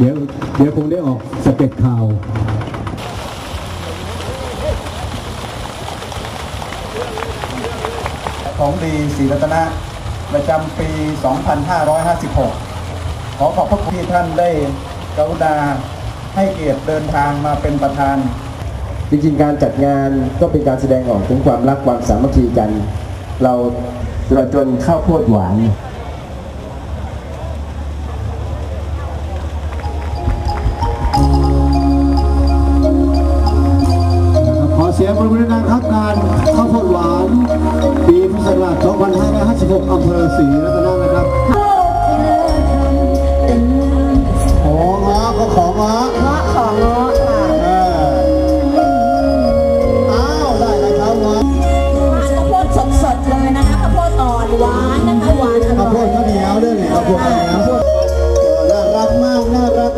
ดี๋ยวคงได้ออกสเก็ตข่าวของดีศรีรัตนะประจำปี 2556 ขอขอบพระคุณที่ท่านได้กรุณาให้เกียรติเดินทางมาเป็นประธาน จริงๆ การจัดงานก็เป็นการแสดงออกถึงความรักความสามัคคีกัน เราเราจนข้าวโพดหวาน นะครับขอเสียงปรบมือดังๆครับงานข้าวโพดหวานปีพุทธศักราช2556อำเภอศรีรัตนนะครับของง้อก็ของง้อเงาะของเงาะอ้าวได้เลยครับง้อข้าวโพดสดเลยนะคะข้าวโพดอ่อนหวานนะคะหวานข้าวโพดข้าวเหนียวด้วยเนี่ยข้าวโพดข้าวเหนียวน่ารักมากน่ารัก